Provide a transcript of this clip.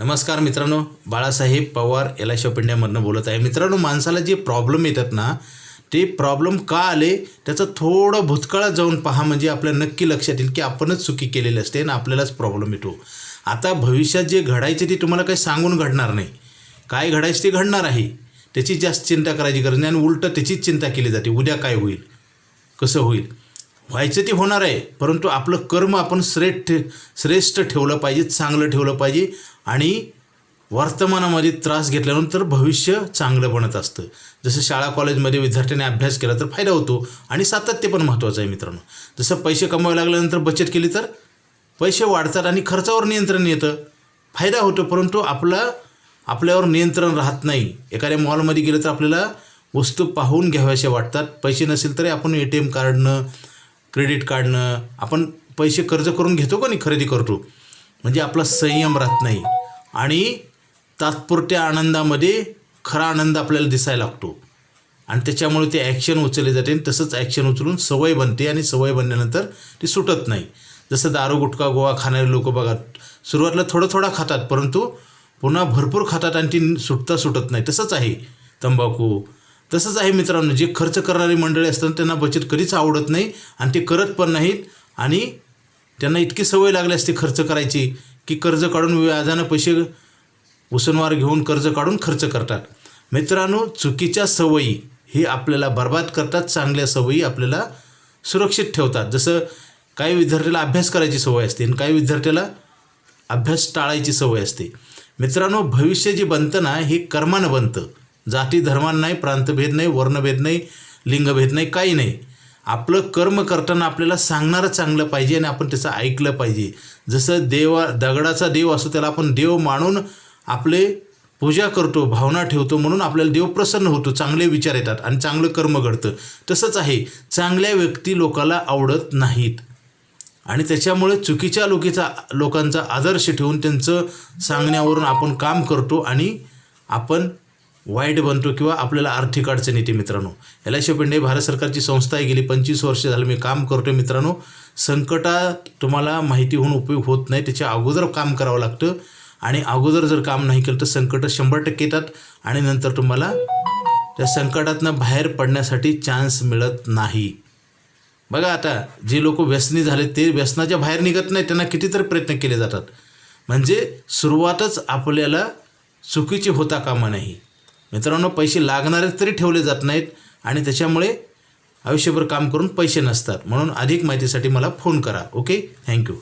नमस्कार मित्रांनो Balasaheb Pawar L I shop इंडियामधनं बोलत आहे. मित्रांनो माणसाला जे प्रॉब्लेम येतात ना ते प्रॉब्लेम का आले त्याचं थोडं भूतकाळात जाऊन पहा म्हणजे आपल्या नक्की लक्षात येईल की आपणच चुकी केलेली असते आणि आपल्यालाच प्रॉब्लेम येतो. आता भविष्यात जे घडायचे ते तुम्हाला काही सांगून घडणार नाही. काय घडायचं ते घडणार आहे. त्याची जास्त चिंता करायची गरज नाही आणि उलटं त्याचीच चिंता केली जाते. उद्या काय होईल? कसं होईल? व्हायचं ते होणार आहे. परंतु आपलं कर्म आपण श्रेष्ठ श्रेष्ठ ठेवलं पाहिजे चांगलं ठेवलं पाहिजे आणि वर्तमानामध्ये त्रास घेतल्यानंतर भविष्य चांगलं बनत असतं. जसं शाळा कॉलेजमध्ये विद्यार्थ्याने अभ्यास केला तर फायदा होतो आणि सातत्य पण महत्त्वाचं आहे मित्रांनो. जसं पैसे कमवायला लागल्यानंतर बचत केली तर पैसे वाढतात आणि खर्चावर नियंत्रण येतं. फायदा होतो परंतु आपला आपल्यावर नियंत्रण राहत नाही. एखाद्या मॉलमध्ये गेलं तर आपल्याला वस्तू पाहून घ्याव्याशा वाटतात. पैसे नसेल तरी आपण ए टी एम कार्डनं क्रेडिट कार्डनं आपण पैसे कर्ज करून घेतो का नाही खरेदी करतो? म्हणजे आपला संयम राहत नाही. आणि तात्पुरत्या आनंदामध्ये खरा आनंद आपल्याला दिसायला लागतो. आणि त्याच्यामुळे ते ॲक्शन उचलले जाते आणि तसंच ॲक्शन उचलून सवय बनते आणि सवय बनल्यानंतर ती सुटत नाही. जसं दारू गुटखा गोवा खाणारे लोक बघा सुरुवातीला थोडं थोडा खातात परंतु पुन्हा भरपूर खातात आणि ती सुटता सुटत नाही. तसंच आहे तंबाखू तसंच आहे मित्रांनो जे खर्च करणारी मंडळी असतात त्यांना बचत कधीच आवडत नाही आणि ते करत पण नाहीत. आणि त्यांना इतकी सवय लागली असते खर्च करायची की कर्ज काढून व्याजानं पैसे उसनवार घेऊन कर्ज काढून खर्च करतात. मित्रांनो चुकीच्या सवयी ही आपल्याला बर्बाद करतात चांगल्या सवयी आपल्याला सुरक्षित ठेवतात. जसं काही विद्यार्थ्याला अभ्यास करायची सवय असते आणि काही विद्यार्थ्याला अभ्यास टाळायची सवय असते. मित्रांनो भविष्य जे बनतं ना हे कर्मानं बनतं. जाती धर्मान नाही प्रांतभेद नाही वर्णभेद नाही लिंगभेद नाही काही नाही. आपलं कर्म करताना आपल्याला सांगणारं चांगलं पाहिजे आणि आपण त्याचं ऐकलं पाहिजे. जसं देवा दगडाचा देव असतो त्याला आपण देव मानून आपले पूजा करतो भावना ठेवतो म्हणून आपल्याला देव प्रसन्न होतो चांगले विचार येतात आणि चांगलं कर्म घडतं. तसंच आहे चांगल्या व्यक्ती लोकाला आवडत नाहीत. आणि त्याच्यामुळे चुकीच्या लोकीचा लोकांचा आदर्श ठेवून त्यांचं सांगण्यावरून आपण काम करतो आणि आपण वाईट बनतो किंवा आपल्याला आर्थिक अडचण येते मित्रांनो. एल आय पेंडे भारत सरकारची संस्था आहे. गेली पंचवीस वर्ष झालं मी काम करतो मित्रांनो. संकटात तुम्हाला माहिती होऊन उपयोग होत नाही. त्याच्या अगोदर काम करावं लागतं. आणि अगोदर जर काम नाही केलं तर संकट शंभर टक्के येतात. आणि नंतर तुम्हाला त्या संकटातनं बाहेर पडण्यासाठी चान्स मिळत नाही. बघा आता जे लोक व्यसनी झाले ते व्यसनाच्या बाहेर निघत नाही. त्यांना कितीतरी प्रयत्न केले जातात. म्हणजे सुरुवातच आपल्याला चुकीची होता कामा नाही. मित्रांनो पैसे लागणारे तरी ठेवले जात नाहीत आणि त्याच्यामुळे आयुष्यभर काम करून पैसे नसतात. म्हणून अधिक माहितीसाठी मला फोन करा. Okay thank you